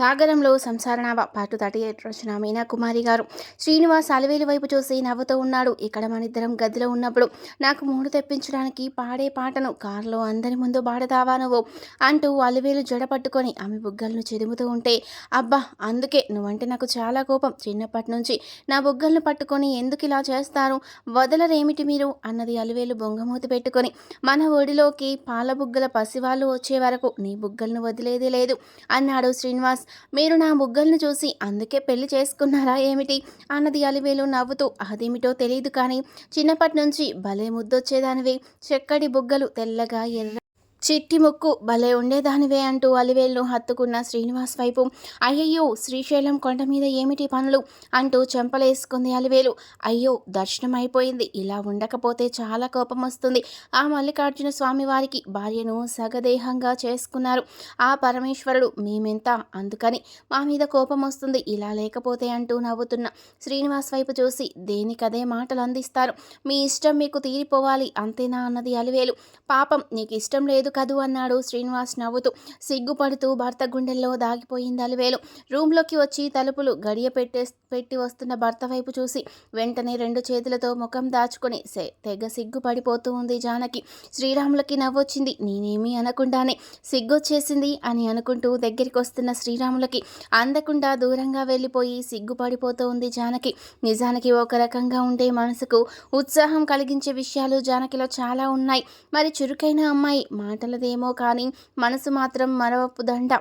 సాగరంలో సంసారనావ పాటు thirty eight రచన మీనాకుమారి గారు. శ్రీనివాస్ అలవేలు వైపు చూసి నవ్వుతూ ఉన్నాడు. ఇక్కడ మనిద్దరం గదిలో ఉన్నప్పుడు నాకు మూడు తెప్పించడానికి పాడే పాటను కారులో అందరి ముందు పాడతావా నువ్వు? అంటూ అలవేలు జడ పట్టుకొని ఆమె బుగ్గలను చెదుముతూ ఉంటే అబ్బా అందుకే నువ్వంటే నాకు చాలా కోపం. చిన్నప్పటి నుంచి నా బుగ్గలను పట్టుకొని ఎందుకు ఇలా చేస్తారు? వదలరేమిటి మీరు? అన్నది అలవేలు బొంగమూతి పెట్టుకొని. మన ఒడిలోకి పాల బుగ్గల పసివాళ్ళు వచ్చే వరకు నీ బుగ్గలను వదిలేదే లేదు అన్నాడు శ్రీనివాస్. మీరు నా బుగ్గల్ని చూసి అందుకే పెళ్ళి చేసుకున్నారా ఏమిటి? అన్నది అలివేలు నవ్వుతూ అదేమిటో తెలియదు కానీ చిన్నప్పటి నుంచి భలే ముద్దొచ్చేదానివి. చెక్కడి బుగ్గలు తెల్లగా ఎర్ర చిట్టి ముక్కు భలే ఉండేదానివే అంటూ అలివేలు హత్తుకున్న శ్రీనివాస్ వైపు. అయ్యయ్యో శ్రీశైలం కొండ మీద ఏమిటి పనులు? అంటూ చెంపలేసుకుంది అలివేలు. అయ్యో దర్శనం అయిపోయింది ఇలా ఉండకపోతే చాలా కోపం వస్తుంది. ఆ మల్లికార్జున స్వామి వారికి భార్యను సగదేహంగా చేసుకున్నారు. ఆ పరమేశ్వరుడు మేమెంత? అందుకని మా మీద కోపం వస్తుంది. ఇలా లేకపోతే అంటూ నవ్వుతున్న శ్రీనివాస్ వైపు చూసి దేనికదే మాటలు అందిస్తారు మీ ఇష్టం మీకు తీరిపోవాలి అంతేనా? అన్నది అలివేలు. పాపం నీకు ఇష్టం లేదు కదూ అన్నాడు శ్రీనివాస్ నవ్వుతూ. సిగ్గుపడుతూ భర్త గుండెల్లో దాగిపోయింది అలివేలు. రూమ్లోకి వచ్చి తలుపులు గడియ పెట్టే పెట్టి వస్తున్న భర్త వైపు చూసి వెంటనే రెండు చేతులతో ముఖం దాచుకొని తెగ సిగ్గుపడిపోతూ ఉంది జానకి. శ్రీరాములకి నవ్వొచ్చింది. నేనేమీ అనకుండానే సిగ్గొచ్చేసింది అని అనుకుంటూ దగ్గరికి వస్తున్న శ్రీరాములకి అందకుండా దూరంగా వెళ్ళిపోయి సిగ్గుపడిపోతూ ఉంది జానకి. నిజానికి ఒక రకంగా ఉండే మనసుకు ఉత్సాహం కలిగించే విషయాలు జానకిలో చాలా ఉన్నాయి. మరి చురుకైన అమ్మాయి మాట మాటలదేమో కానీ మనసు మాత్రం మరవపు దండ.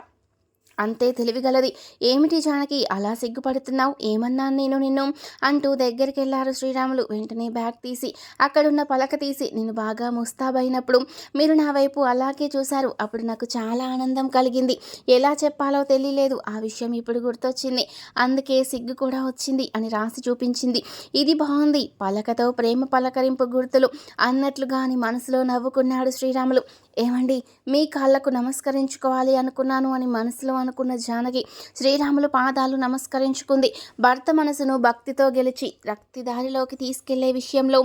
అంతే తెలివిగలది. ఏమిటి జానకి అలా సిగ్గుపడుతున్నావు? ఏమన్నాను నేను నిన్ను? అంటూ దగ్గరికి వెళ్ళారు శ్రీరాములు. వెంటనే బ్యాగ్ తీసి అక్కడున్న పలక తీసి నేను బాగా ముస్తాబైనప్పుడు మీరు నా వైపు అలాగే చూశారు. అప్పుడు నాకు చాలా ఆనందం కలిగింది. ఎలా చెప్పాలో తెలియలేదు. ఆ విషయం ఇప్పుడు గుర్తొచ్చింది. అందుకే సిగ్గు కూడా వచ్చింది అని రాసి చూపించింది. ఇది బాగుంది. పలకతో ప్రేమ పలకరింపు గుర్తులు అన్నట్లుగా అని మనసులో నవ్వుకున్నాడు శ్రీరాములు. ఏమండి? మీ కాళ్ళకు నమస్కరించుకోవాలి అనుకున్నాను అని మనసులో అనుకున్న జానకి శ్రీరాములు పాదాలు నమస్కరించుకుంది. భర్త మనసును భక్తితో గెలిచి రక్తిదారిలోకి తీసుకెళ్ళే విషయంలో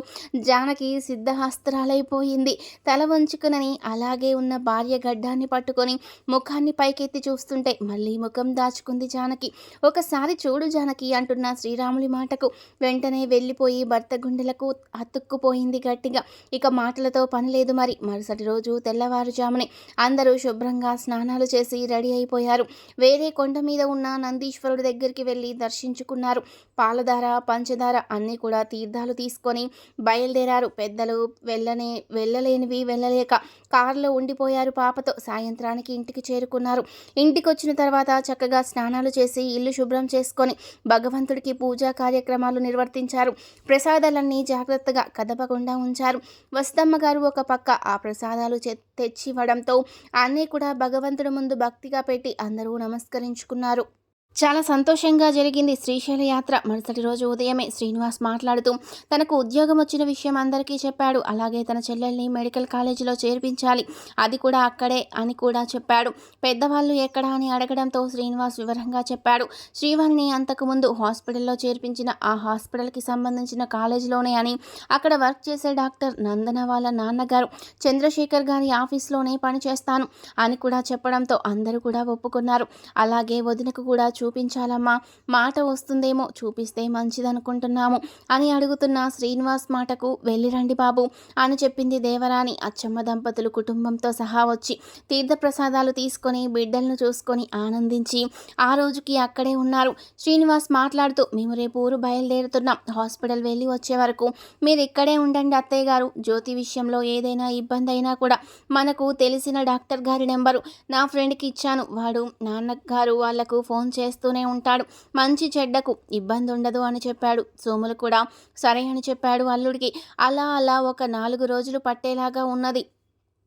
జానకి సిద్ధహస్త్రాలైపోయింది. తల వంచుకునని అలాగే ఉన్న భార్య గడ్డాన్ని పట్టుకొని ముఖాన్ని పైకెత్తి చూస్తుంటే మళ్ళీ ముఖం దాచుకుంది జానకి. ఒకసారి చూడు జానకి అంటున్న శ్రీరాములి మాటకు వెంటనే వెళ్ళిపోయి భర్త గుండెలకు అతుక్కుపోయింది గట్టిగా. ఇక మాటలతో పని లేదు మరి. మరుసటి రోజు తెల్లవారుజామునే అందరూ శుభ్రంగా స్నానాలు చేసి రెడీ అయిపోయారు. వేరే కొండ మీద ఉన్న నందీశ్వరుడి దగ్గరికి వెళ్ళి దర్శించుకున్నారు. పాలధార పంచదార అన్నీ కూడా తీర్థాలు తీసుకొని బయలుదేరారు. పెద్దలు వెళ్ళనే వెళ్ళలేనివి వెళ్ళలేక కారులో ఉండిపోయారు పాపతో సాయంత్రానికి ఇంటికి చేరుకున్నారు. ఇంటికి వచ్చిన తర్వాత చక్కగా స్నానాలు చేసి ఇల్లు శుభ్రం చేసుకొని భగవంతుడికి పూజా కార్యక్రమాలు నిర్వర్తించారు. ప్రసాదాలన్నీ జాగ్రత్తగా కదపకుండా ఉంచారు. వస్తమ్మ గారు ఒక పక్క ఆ ప్రసాదాలు తెచ్చివ్వడంతో అన్నీ కూడా భగవంతుడి ముందు భక్తిగా పెట్టి అందరూ నమస్కరించుకున్నారు. చాలా సంతోషంగా జరిగింది శ్రీశైల యాత్ర. మరుసటి రోజు ఉదయమే శ్రీనివాస్ మాట్లాడుతూ తనకు ఉద్యోగం వచ్చిన విషయం అందరికీ చెప్పాడు. అలాగే తన చెల్లెల్ని మెడికల్ కాలేజీలో చేర్పించాలి. అది కూడా అక్కడే అని కూడా చెప్పాడు. పెద్దవాళ్ళు ఎక్కడ అని అడగడంతో శ్రీనివాస్ వివరంగా చెప్పాడు. శ్రీవాణిని అంతకుముందు హాస్పిటల్లో చేర్పించిన ఆ హాస్పిటల్కి సంబంధించిన కాలేజీలోనే అని అక్కడ వర్క్ చేసే డాక్టర్ నందన వాళ్ళ నాన్నగారు చంద్రశేఖర్ గారి ఆఫీస్లోనే పనిచేస్తాను అని కూడా చెప్పడంతో అందరూ కూడా ఒప్పుకున్నారు. అలాగే వదినకు కూడా చూపించాలమ్మా. మాట వస్తుందేమో చూపిస్తే మంచిదనుకుంటున్నాము అని అడుగుతున్న శ్రీనివాస్ మాటకు వెళ్ళిరండి బాబు అని చెప్పింది దేవరాని అచ్చమ్మ దంపతులు కుటుంబంతో సహా వచ్చి తీర్థప్రసాదాలు తీసుకొని బిడ్డలను చూసుకొని ఆనందించి ఆ రోజుకి అక్కడే ఉన్నారు. శ్రీనివాస్ మాట్లాడుతూ మేము రేపు ఊరు బయలుదేరుతున్నాం. హాస్పిటల్ వెళ్ళి వచ్చే వరకు మీరు ఇక్కడే ఉండండి అత్తయ్య గారు. జ్యోతి విషయంలో ఏదైనా ఇబ్బంది అయినా కూడా మనకు తెలిసిన డాక్టర్ గారి నెంబరు నా ఫ్రెండ్కి ఇచ్చాను. వాడు నాన్నగారు వాళ్ళకు ఫోన్ చేసి చేస్తూనే ఉంటాడు. మంచి చెడ్డకు ఇబ్బంది ఉండదు అని చెప్పాడు. సోములు కూడా సరే అని చెప్పాడు అల్లుడికి. అలా అలా ఒక నాలుగు రోజులు పట్టేలాగా ఉన్నది.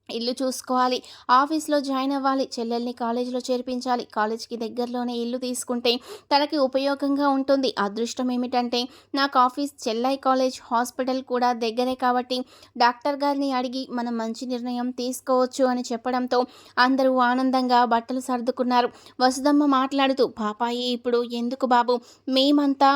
ఇల్లు చూసుకోవాలి ఆఫీస్లో జాయిన్ అవ్వాలి చెల్లెల్ని కాలేజీలో చేర్పించాలి కాలేజ్కి దగ్గరలోనే ఇల్లు తీసుకుంటే తనకి ఉపయోగంగా ఉంటుంది. అదృష్టం ఏమిటంటే నాకు ఆఫీస్ చెల్లై కాలేజ్ హాస్పిటల్ కూడా దగ్గరే కాబట్టి డాక్టర్ గారిని అడిగి మనం మంచి నిర్ణయం తీసుకోవచ్చు అని చెప్పడంతో అందరూ ఆనందంగా బట్టలు సర్దుకున్నారు. వసుదమ్మ మాట్లాడుతూ పాపాయి ఇప్పుడు ఎందుకు బాబు? మేమంతా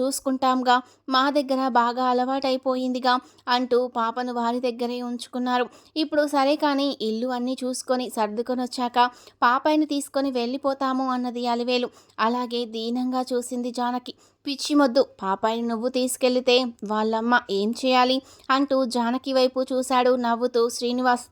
చూసుకుంటాంగా. మా దగ్గర బాగా అలవాటైపోయిందిగా అంటూ పాపను వారి దగ్గరే ఉంచుకున్నారు. ఇప్పుడు సరే కానీ ఇల్లు అన్నీ చూసుకొని సర్దుకొని వచ్చాక పాపాయిని తీసుకొని వెళ్ళిపోతాము అన్నది అలివేలు. అలాగే దీనంగా చూసింది జానకి. పిచ్చి మొద్దు పాపాయిని నువ్వు తీసుకెళ్ళితే వాళ్ళమ్మ ఏం చేయాలి? అంటూ జానకి వైపు చూశాడు నవ్వుతూ శ్రీనివాస్.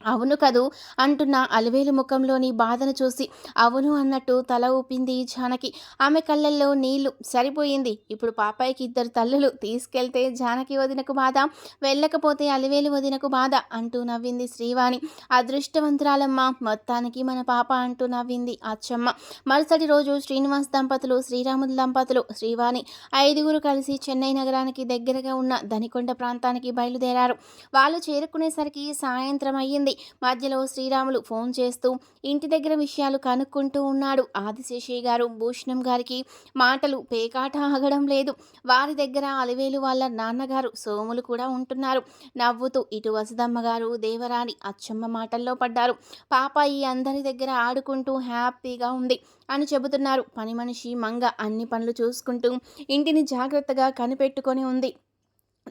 అవును కదూ అంటున్న అలివేలు ముఖంలోని బాధను చూసి. అవును అన్నట్టు తల ఊపింది జానకి. ఆమె కళ్ళల్లో నీళ్ళు. సరిపోయింది. ఇప్పుడు పాపాయికి ఇద్దరు తల్లులు. తీసుకెళ్తే జానకి వదినకు బాధ. వెళ్ళకపోతే అలివేలు వదినకు బాధ అంటూ నవ్వింది శ్రీవాణి. అదృష్టవంతురాలమ్మ. మొత్తానికి మన పాప అంటూ నవ్వింది అచ్చమ్మ. మరుసటి రోజు శ్రీనివాస్ దంపతులు శ్రీరాములు దంపతులు శ్రీవాణి ఐదుగురు కలిసి చెన్నై నగరానికి దగ్గరగా ఉన్న ధనికొండ ప్రాంతానికి బయలుదేరారు. వాళ్ళు చేరుకునేసరికి సాయంత్రం అయ్యింది. మధ్యలో శ్రీరాములు ఫోన్ చేస్తూ ఇంటి దగ్గర విషయాలు కనుక్కుంటూ ఉన్నాడు. ఆదిశేషయ్య గారు భూషణం గారికి మాటలు పేకాట ఆగడం లేదు. వారి దగ్గర అలివేలు వాళ్ళ నాన్నగారు సోములు కూడా ఉంటున్నారు. నవ్వుతూ ఇటు వసుదమ్మ గారు దేవరాణి అచ్చమ్మ మాటల్లో పడ్డారు. పాప ఈ అందరి దగ్గర ఆడుకుంటూ హ్యాపీగా ఉంది అని చెబుతున్నారు. పని మనిషి మంగ అన్ని పనులు చూసుకుంటూ ఇంటిని జాగ్రత్తగా కనిపెట్టుకొని ఉంది.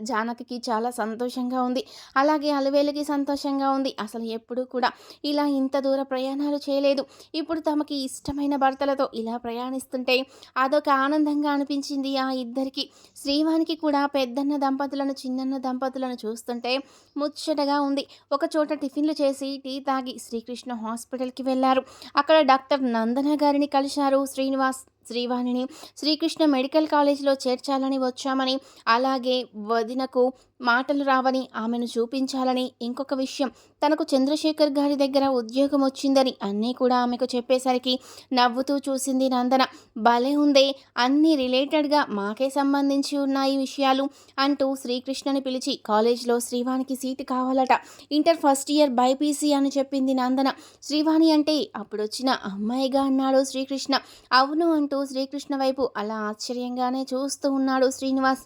జానకి చాలా సంతోషంగా ఉంది. అలాగే అలవేలుకి సంతోషంగా ఉంది. అసలు ఎప్పుడూ కూడా ఇలా ఇంత దూర ప్రయాణాలు చేయలేదు. ఇప్పుడు తమకి ఇష్టమైన భర్తలతో ఇలా ప్రయాణిస్తుంటే అదొక ఆనందంగా అనిపించింది ఆ ఇద్దరికి. శ్రీవానికి కూడా పెద్దన్న దంపతులను చిన్నన్న దంపతులను చూస్తుంటే ముచ్చటగా ఉంది. ఒక చోట టిఫిన్లు చేసి టీ తాగి శ్రీకృష్ణ హాస్పిటల్కి వెళ్ళారు. అక్కడ డాక్టర్ నందన గారిని కలిశారు. శ్రీనివాస్ శ్రీవాణిని. శ్రీకృష్ణ మెడికల్ కాలేజీలో చేర్చాలని వచ్చామని అలాగే వదినకు మాటలు రావని ఆమెను చూపించాలని ఇంకొక విషయం తనకు చంద్రశేఖర్ గారి దగ్గర ఉద్యోగం వచ్చిందని అన్నీ కూడా ఆమెకు చెప్పేసరికి నవ్వుతూ చూసింది నందన. భలే ఉందే అన్నీ రిలేటెడ్గా మాకే సంబంధించి ఉన్నాయి విషయాలు అంటూ శ్రీకృష్ణని పిలిచి కాలేజ్లో శ్రీవాణికి సీటు కావాలట. ఇంటర్ ఫస్ట్ ఇయర్ బైపీసీ అని చెప్పింది నందన. శ్రీవాణి అంటే అప్పుడు వచ్చిన అమ్మాయిగా అన్నాడు శ్రీకృష్ణ. అవును అంటూ శ్రీకృష్ణ వైపు అలా ఆశ్చర్యంగానే చూస్తూ ఉన్నాడు శ్రీనివాస్.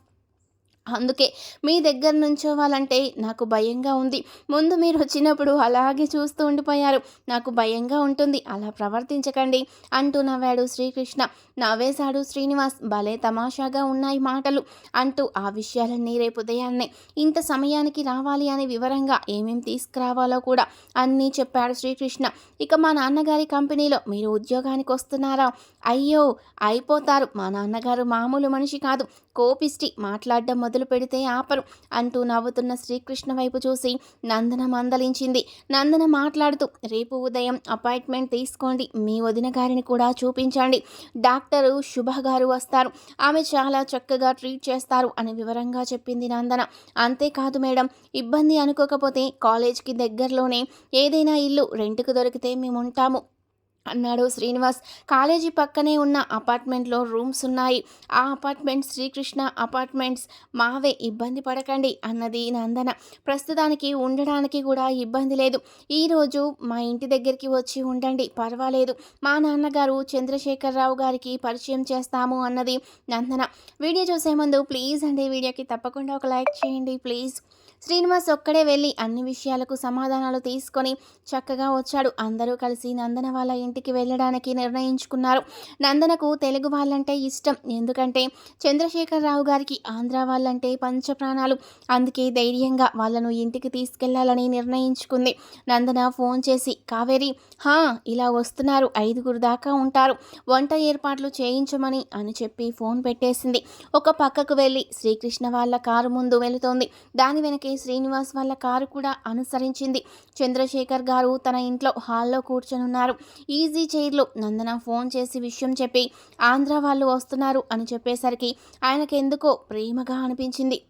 అందుకే మీ దగ్గర నుంచోవాలంటే నాకు భయంగా ఉంది. ముందు మీరు వచ్చినప్పుడు అలాగే చూస్తూ ఉండిపోయారు. నాకు భయంగా ఉంటుంది. అలా ప్రవర్తించకండి అంటూ నవ్వాడు శ్రీకృష్ణ. నవ్వేశాడు శ్రీనివాస్. భలే తమాషాగా ఉన్నాయి మాటలు అంటూ ఆ విషయాలన్నీ రేపు ఉదయాన్నే. ఇంత సమయానికి రావాలి అని వివరంగా ఏమేం తీసుకురావాలో కూడా అన్నీ చెప్పాడు శ్రీకృష్ణ. ఇక మా నాన్నగారి కంపెనీలో మీరు ఉద్యోగానికి వస్తున్నారా? అయ్యో అయిపోతారు. మా నాన్నగారు మామూలు మనిషి కాదు. కోపిష్టి మాట్లాడడం మొదలు పెడితే ఆపరు అంటూ నవ్వుతున్న శ్రీకృష్ణ వైపు చూసి నందన మందలించింది. నందన మాట్లాడుతూ రేపు ఉదయం అపాయింట్మెంట్ తీసుకోండి. మీ వదిన గారిని కూడా చూపించండి. డాక్టరు శుభ గారు వస్తారు. ఆమె చాలా చక్కగా ట్రీట్ చేస్తారు అని వివరంగా చెప్పింది నందన. అంతేకాదు మేడం ఇబ్బంది అనుకోకపోతే కాలేజ్కి దగ్గరలోనే ఏదైనా ఇల్లు రెంట్కు దొరికితే మేము ఉంటాము అన్నాడు శ్రీనివాస్. కాలేజీ పక్కనే ఉన్న అపార్ట్మెంట్లో రూమ్స్ ఉన్నాయి. ఆ అపార్ట్మెంట్ శ్రీకృష్ణ అపార్ట్మెంట్స్. మావే ఇబ్బంది పడకండి అన్నది నందన. ప్రస్తుతానికి ఉండడానికి కూడా ఇబ్బంది లేదు. ఈరోజు మా ఇంటి దగ్గరికి వచ్చి ఉండండి పర్వాలేదు. మా నాన్నగారు చంద్రశేఖరరావు గారికి పరిచయం చేస్తాము అన్నది నందన. వీడియో చూసే ముందు ప్లీజ్ అండి వీడియోకి తప్పకుండా ఒక లైక్ చేయండి ప్లీజ్. శ్రీనివాస్ ఒక్కడే వెళ్ళి అన్ని విషయాలకు సమాధానాలు తీసుకొని చక్కగా వచ్చాడు. అందరూ కలిసి నందన వాళ్ళ ఇంటికి వెళ్ళడానికి నిర్ణయించుకున్నారు. నందనకు తెలుగు వాళ్ళంటే ఇష్టం. ఎందుకంటే చంద్రశేఖరరావు గారికి ఆంధ్ర వాళ్ళంటే పంచప్రాణాలు. అందుకే ధైర్యంగా వాళ్ళను ఇంటికి తీసుకెళ్ళాలని నిర్ణయించుకుంది. నందన ఫోన్ చేసి కావేరి హా ఇలా వస్తున్నారు. ఐదుగురు దాకా ఉంటారు. వంట ఏర్పాట్లు చేయించమని అని చెప్పి ఫోన్ పెట్టేసింది. ఒక పక్కకు వెళ్ళి శ్రీకృష్ణ వాళ్ళ కారు ముందు వెళుతోంది. దాని వెనకే శ్రీనివాస్ వాళ్ళ కారు కూడా అనుసరించింది. చంద్రశేఖర్ గారు తన ఇంట్లో హాల్లో కూర్చొనున్నారు. ఈజీ చైర్లో నందన ఫోన్ చేసి విషయం చెప్పి ఆంధ్ర వాళ్ళు వస్తున్నారు అని చెప్పేసరికి ఆయనకెందుకో ప్రేమగా అనిపించింది.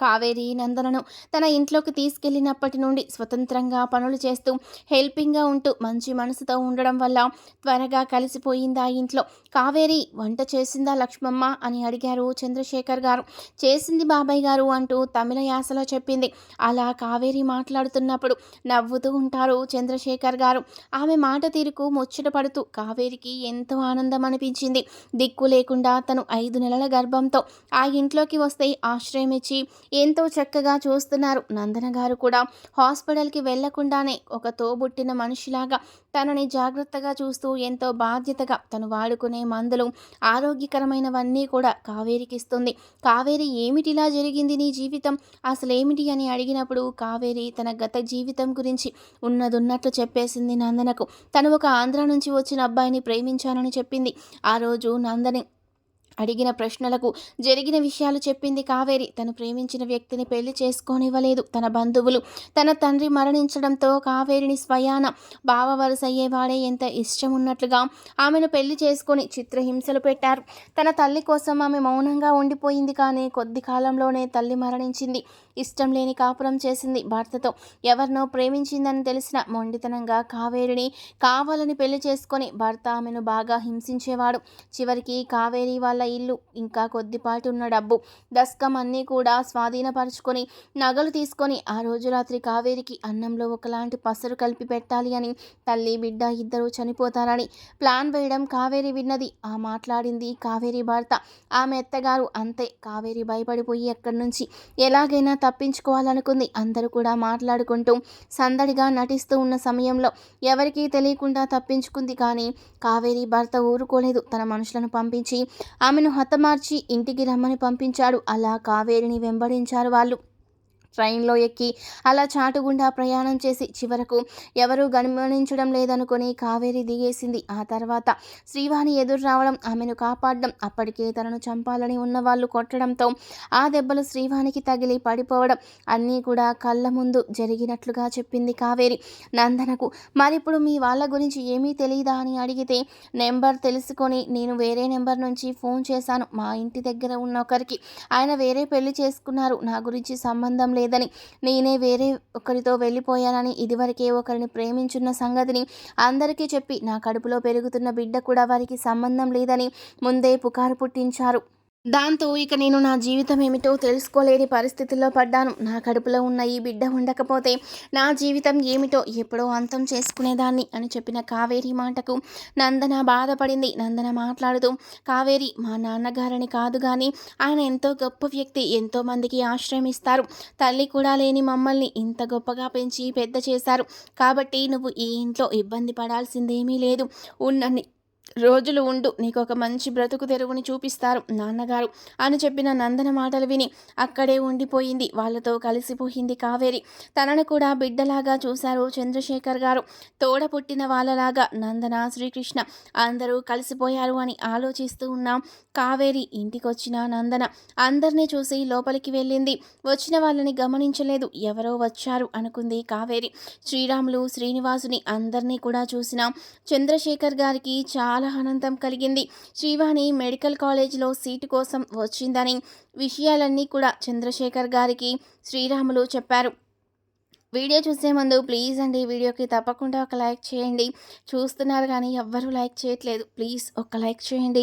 కావేరి నందనను తన ఇంట్లోకి తీసుకెళ్ళినప్పటి నుండి స్వతంత్రంగా పనులు చేస్తూ హెల్పింగ్గా ఉంటూ మంచి మనసుతో ఉండడం వల్ల త్వరగా కలిసిపోయింది ఆ ఇంట్లో? కావేరి వంట చేసిందా లక్ష్మమ్మ? అని అడిగారు చంద్రశేఖర్ గారు. చేసింది బాబాయ్ గారు అంటూ తమిళ యాసలో చెప్పింది. అలా కావేరి మాట్లాడుతున్నప్పుడు నవ్వుతూ ఉంటారు చంద్రశేఖర్ గారు. ఆమె మాట తీరుకు ముచ్చట పడుతూ కావేరికి ఎంతో ఆనందం అనిపించింది. దిక్కు లేకుండా తను ఐదు నెలల గర్భంతో ఆ ఇంట్లోకి వస్తే ఆశ్రయం ఇచ్చి ఎంతో చక్కగా చూస్తున్నారు. నందన గారు కూడా హాస్పిటల్కి వెళ్ళకుండానే ఒక తోబుట్టిన మనిషిలాగా తనని జాగ్రత్తగా చూస్తూ ఎంతో బాధ్యతగా తను వాడుకునే మందులు ఆరోగ్యకరమైనవన్నీ కూడా కావేరికి ఇస్తుంది. కావేరి ఏమిటిలా జరిగింది నీ జీవితం? అసలేమిటి అని అడిగినప్పుడు కావేరి తన గత జీవితం గురించి ఉన్నదున్నట్లు చెప్పేసింది నందనకు. తను ఒక ఆంధ్ర నుంచి వచ్చిన అబ్బాయిని ప్రేమించానని చెప్పింది. ఆ రోజు నందని అడిగిన ప్రశ్నలకు జరిగిన విషయాలు చెప్పింది కావేరి. తను ప్రేమించిన వ్యక్తిని పెళ్ళి చేసుకోనివ్వలేదు. తన బంధువులు తన తండ్రి మరణించడంతో కావేరిని స్వయాన భావ వరుస అయ్యేవాడే ఎంత ఇష్టం ఉన్నట్లుగా ఆమెను పెళ్ళి చేసుకొని చిత్రహింసలు పెట్టారు. తన తల్లి కోసం ఆమె మౌనంగా ఉండిపోయింది కానీ కొద్ది కాలంలోనే తల్లి మరణించింది. ఇష్టం లేని కాపురం చేసింది. భర్తతో ఎవరినో ప్రేమించిందని తెలిసిన మొండితనంగా కావేరిని కావాలని పెళ్ళి చేసుకొని భర్త ఆమెను బాగా హింసించేవాడు. చివరికి కావేరి వాళ్ళ ఇల్లు ఇంకా కొద్దిపాటి ఉన్న డబ్బు. దస్కం అన్నీ కూడా స్వాధీనపరుచుకొని నగలు తీసుకొని ఆ రోజు రాత్రి కావేరికి అన్నంలో ఒకలాంటి పసరు కలిపి పెట్టాలి అని తల్లి బిడ్డ ఇద్దరు చనిపోతారని ప్లాన్ వేయడం కావేరి విన్నది. ఆ మాట్లాడింది కావేరి భర్త. ఆమె ఎత్తగారు అంతే కావేరి భయపడిపోయి ఎక్కడి నుంచి ఎలాగైనా తప్పించుకోవాలనుకుంది. అందరూ కూడా మాట్లాడుకుంటూ సందడిగా నటిస్తూ ఉన్న సమయంలో ఎవరికీ తెలియకుండా తప్పించుకుంది కానీ కావేరి భర్త ఊరుకోలేదు. తన మనుషులను పంపించి ఆమెను హతమార్చి ఇంటికి రమ్మని పంపించాడు. అలా కావేరిని వెంబడించారు వాళ్ళు. ట్రైన్లో ఎక్కి అలా చాటుగుండా ప్రయాణం చేసి చివరకు ఎవరూ గమనించడం లేదనుకొని కావేరి దిగేసింది. ఆ తర్వాత శ్రీవాణి ఎదురు రావడం ఆమెను కాపాడడం అప్పటికే తనను చంపాలని ఉన్నవాళ్ళు కొట్టడంతో ఆ దెబ్బలు శ్రీవాణికి తగిలి పడిపోవడం అన్నీ కూడా కళ్ళ ముందు జరిగినట్లుగా చెప్పింది కావేరి. నందనకు మరిప్పుడు మీ వాళ్ళ గురించి ఏమీ తెలియదా అని అడిగితే నెంబర్ తెలుసుకొని నేను వేరే నెంబర్ నుంచి ఫోన్ చేశాను మా ఇంటి దగ్గర ఉన్న ఒకరికి. ఆయన వేరే పెళ్ళి చేసుకున్నారు. నా గురించి సంబంధం లేదని. నేనే వేరే ఒకరితో వెళ్ళిపోయానని ఇదివరకే ఒకరిని ప్రేమించున్న సంగతిని అందరికీ చెప్పి నా కడుపులో పెరుగుతున్న బిడ్డ కూడా వారికి సంబంధం లేదని ముందే పుకారు పుట్టించారు. దాంతో ఇక నేను నా జీవితం ఏమిటో తెలుసుకోలేని పరిస్థితుల్లో పడ్డాను. నా కడుపులో ఉన్న ఈ బిడ్డ ఉండకపోతే నా జీవితం ఏమిటో ఎప్పుడో అంతం చేసుకునేదాన్ని అని చెప్పిన కావేరి మాటకు నందన బాధపడింది. నందన మాట్లాడుతూ కావేరి మా నాన్నగారని కాదు కానీ ఆయన ఎంతో గొప్ప వ్యక్తి. ఎంతో మందికి ఆశ్రయం ఇస్తారు. తల్లి కూడా లేని మమ్మల్ని ఇంత గొప్పగా పెంచి పెద్ద చేశారు. కాబట్టి నువ్వు ఈ ఇంట్లో ఇబ్బంది పడాల్సిందేమీ లేదు. ఉన్నన్ని రోజులు ఉండు నీకు ఒక మంచి బ్రతుకు తెరువుని చూపిస్తారు నాన్నగారు. అని చెప్పిన నందన మాటలు విని అక్కడే ఉండిపోయింది. వాళ్ళతో కలిసిపోయింది కావేరి. తనను కూడా బిడ్డలాగా చూశారు చంద్రశేఖర్ గారు. తోడ పుట్టిన వాళ్ళలాగా నందన శ్రీకృష్ణ అందరూ కలిసిపోయారు అని ఆలోచిస్తూ ఉన్నాం. కావేరి ఇంటికొచ్చిన నందన అందరినీ చూసి లోపలికి వెళ్ళింది. వచ్చిన వాళ్ళని గమనించలేదు. ఎవరో వచ్చారు అనుకుంది కావేరి. శ్రీరాములు శ్రీనివాసుని అందరినీ కూడా చూసినాం. చంద్రశేఖర్ గారికి చాలా చాలా ఆనందం కలిగింది. శ్రీవాణి మెడికల్ కాలేజ్లో సీటు కోసం వచ్చిందని విషయాలన్నీ కూడా చంద్రశేఖర్ గారికి శ్రీరాములు చెప్పారు. వీడియో చూసే ముందు ప్లీజ్ అండి వీడియోకి తప్పకుండా ఒక లైక్ చేయండి. చూస్తున్నారు కానీ ఎవ్వరూ లైక్ చేయట్లేదు. ప్లీజ్ ఒక లైక్ చేయండి.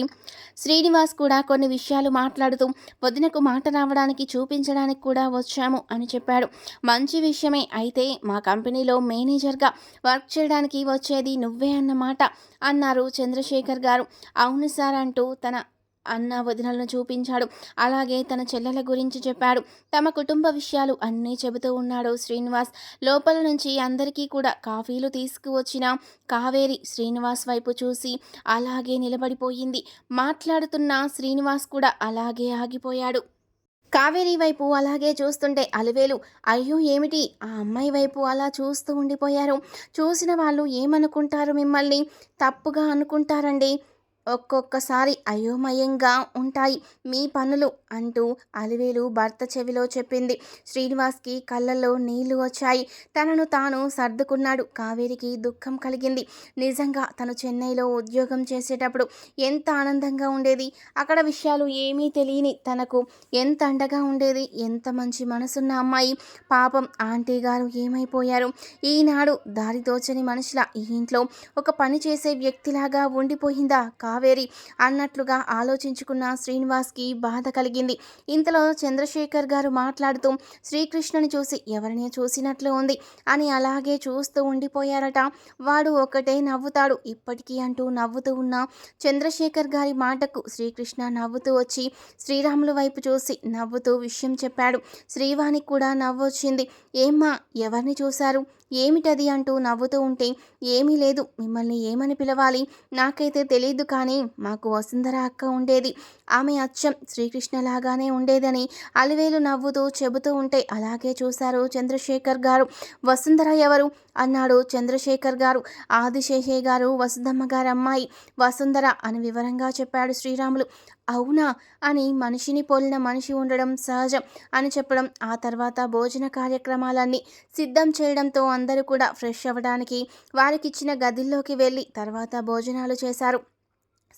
శ్రీనివాస్ కూడా కొన్ని విషయాలు మాట్లాడుతూ వదినకు మాట రావడానికి చూపించడానికి కూడా వచ్చాము అని చెప్పాడు. మంచి విషయమే. అయితే మా కంపెనీలో మేనేజర్గా వర్క్ చేయడానికి వచ్చేది నువ్వే అన్నమాట అన్నారు చంద్రశేఖర్ గారు. అవును సార్ అంటూ తన అన్న వదినలను చూపించాడు. అలాగే తన చెల్లెల గురించి చెప్పాడు. తమ కుటుంబ విషయాలు అన్నీ చెబుతూ ఉన్నాడు శ్రీనివాస్. లోపల నుంచి అందరికీ కూడా కాఫీలు తీసుకువచ్చిన కావేరి శ్రీనివాస్ వైపు చూసి అలాగే నిలబడిపోయింది. మాట్లాడుతున్న శ్రీనివాస్ కూడా అలాగే ఆగిపోయాడు. కావేరి వైపు అలాగే చూస్తుంటే అలివేలు అయ్యో ఏమిటి? ఆ అమ్మాయి వైపు అలా చూస్తూ ఉండిపోయారు. చూసిన వాళ్ళు ఏమనుకుంటారు మిమ్మల్ని? తప్పుగా అనుకుంటారండి. ఒక్కొక్కసారి అయోమయంగా ఉంటాయి. మీ పనులు అంటూ అలివేలు భర్త చెవిలో చెప్పింది. శ్రీనివాస్కి కళ్ళల్లో నీళ్ళు వచ్చాయి. తనను తాను సర్దుకున్నాడు. కావేరికి దుఃఖం కలిగింది. నిజంగా తను చెన్నైలో ఉద్యోగం చేసేటప్పుడు ఎంత ఆనందంగా ఉండేది. అక్కడ విషయాలు ఏమీ తెలియని తనకు ఎంత అండగా ఉండేది. ఎంత మంచి మనసున్న అమ్మాయి. పాపం ఆంటీ గారు ఏమైపోయారు? ఈనాడు దారిదోచని మనుషుల ఈ ఇంట్లో ఒక పని చేసే వ్యక్తిలాగా ఉండిపోయిందా? కా కావేరి అన్నట్లుగా ఆలోచించుకున్న శ్రీనివాస్కి బాధ కలిగింది. ఇంతలో చంద్రశేఖర్ గారు మాట్లాడుతూ శ్రీకృష్ణుని చూసి ఎవరిని చూసినట్లు ఉంది? అని అలాగే చూస్తూ ఉండిపోయారట. వాడు ఒకటే నవ్వుతాడు. ఇప్పటికీ అంటూ నవ్వుతూ ఉన్న చంద్రశేఖర్ గారి మాటకు శ్రీకృష్ణ నవ్వుతూ వచ్చి శ్రీరాములు వైపు చూసి నవ్వుతూ విషయం చెప్పాడు. శ్రీవాణికి కూడా నవ్వొచ్చింది. ఏమ్మా ఎవరిని చూశారు? ఏమిటది? అంటూ నవ్వుతూ ఉంటే ఏమీ లేదు. మిమ్మల్ని ఏమని పిలవాలి? నాకైతే తెలియదు కానీ మాకు వసుంధర అక్క ఉండేది. ఆమె అచ్చం శ్రీకృష్ణలాగానే ఉండేదని అలివేలు నవ్వుతూ చెబుతూ ఉంటే అలాగే చూశారు చంద్రశేఖర్ గారు. వసుంధర ఎవరు? అన్నాడు చంద్రశేఖర్ గారు. ఆదిశేషే గారు వసుధమ్మ గారి అమ్మాయి. వసుంధర అని వివరంగా చెప్పాడు శ్రీరాములు. అవునా? అని మనిషిని పోలిన మనిషి ఉండడం సహజం అని చెప్పడం ఆ తర్వాత భోజన కార్యక్రమాలన్నీ సిద్ధం చేయడంతో అందరూ కూడా ఫ్రెష్ అవ్వడానికి వారికిచ్చిన గదిల్లోకి వెళ్ళి తర్వాత భోజనాలు చేశారు.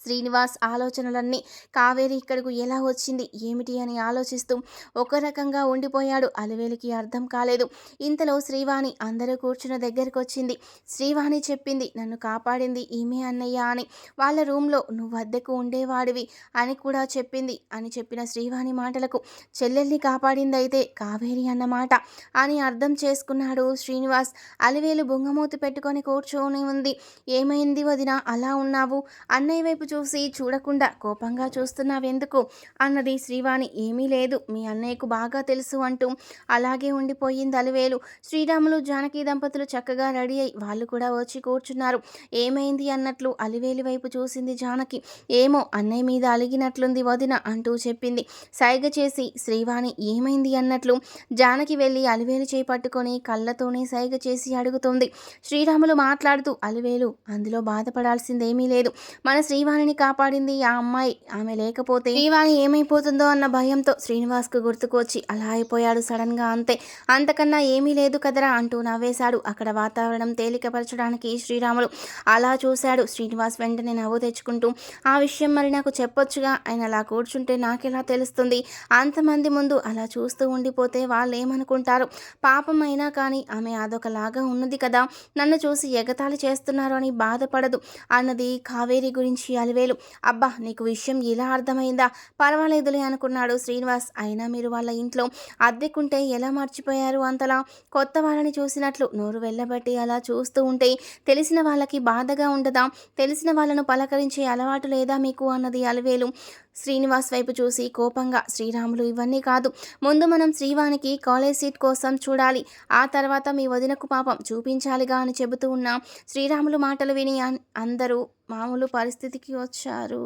శ్రీనివాస్ ఆలోచనలన్నీ. కావేరి ఇక్కడకు ఎలా వచ్చింది? ఏమిటి అని ఆలోచిస్తూ ఒక రకంగా ఉండిపోయాడు. అలివేలికి అర్థం కాలేదు. ఇంతలో శ్రీవాణి అందరూ కూర్చున్న దగ్గరికి వచ్చింది శ్రీవాణి చెప్పింది నన్ను కాపాడింది ఈమె అన్నయ్య అని. వాళ్ళ రూమ్లో నువ్వు అద్దెకు ఉండేవాడివి అని కూడా చెప్పింది. అని చెప్పిన శ్రీవాణి మాటలకు చెల్లెల్ని కాపాడింది అయితే కావేరి అన్నమాట అని అర్థం చేసుకున్నాడు శ్రీనివాస్. అలివేలు బొంగమూతి పెట్టుకొని కూర్చొని ఉంది. ఏమైంది వదిన? అలా ఉన్నావు? అన్నయ్య వైపు చూసి చూడకుండా కోపంగా చూస్తున్నావెందుకు? అన్నది శ్రీవాణి ఏమీ లేదు. మీ అన్నయ్యకు బాగా తెలుసు అంటూ అలాగే ఉండిపోయింది అలివేలు. శ్రీరాములు జానకి దంపతులు చక్కగా రెడీ అయి వాళ్ళు కూడా వచ్చి కూర్చున్నారు. ఏమైంది? అన్నట్లు అలివేలి వైపు చూసింది జానకి. ఏమో అన్నయ్య మీద అలిగినట్లుంది వదిన అంటూ చెప్పింది. సైగ చేసి శ్రీవాణి ఏమైంది? అన్నట్లు జానకి వెళ్ళి అలివేలు చేపట్టుకొని కళ్ళతోనే సైగ చేసి అడుగుతుంది. శ్రీరాములు మాట్లాడుతూ అలివేలు అందులో బాధపడాల్సిందేమీ లేదు. మన శ్రీవాణి శ్రీవాణిని కాపాడింది ఆ అమ్మాయి. ఆమె లేకపోతే శ్రీవాణి ఏమైపోతుందో అన్న భయంతో శ్రీనివాస్కు గుర్తుకొచ్చి అలా అయిపోయాడు సడన్గా అంతే. అంతకన్నా ఏమీ లేదు కదరా అంటూ నవ్వేశాడు. అక్కడ వాతావరణం తేలికపరచడానికి శ్రీరాములు అలా చూశాడు. శ్రీనివాస్ వెంటనే నవ్వు తెచ్చుకుంటూ ఆ విషయం మరి నాకు చెప్పొచ్చుగా? ఆయన అలా కూర్చుంటే నాకెలా తెలుస్తుంది? అంతమంది ముందు అలా చూస్తూ ఉండిపోతే వాళ్ళు ఏమనుకుంటారు పాపం అయినా కానీ ఆమె అదొకలాగా ఉన్నది కదా? నన్ను చూసి ఎగతాళి చేస్తున్నారు అని బాధపడదు అన్నది కావేరి గురించి పదివేలు. అబ్బా నీకు విషయం ఇలా అర్థమైందా? పర్వాలేదులే అనుకున్నాడు శ్రీనివాస్. అయినా మీరు వాళ్ళ ఇంట్లో అద్దెకుంటే ఎలా మర్చిపోయారు అంతలా? కొత్త వాళ్ళని చూసినట్లు నోరు వెళ్ళబట్టి అలా చూస్తూ ఉంటే తెలిసిన వాళ్ళకి బాధగా ఉండదా? తెలిసిన వాళ్ళను పలకరించే అలవాటు లేదా మీకు అన్నది అలివేలు. శ్రీనివాస్ వైపు చూసి కోపంగా శ్రీరాములు ఇవన్నీ కాదు. ముందు మనం శ్రీవానికి కాలేజ్ సీట్ కోసం చూడాలి. ఆ తర్వాత మీ వదినకు పాపం చూపించాలిగా అని చెబుతూ ఉన్న శ్రీరాములు మాటలు విని అందరూ మామూలు పరిస్థితికి వచ్చారు.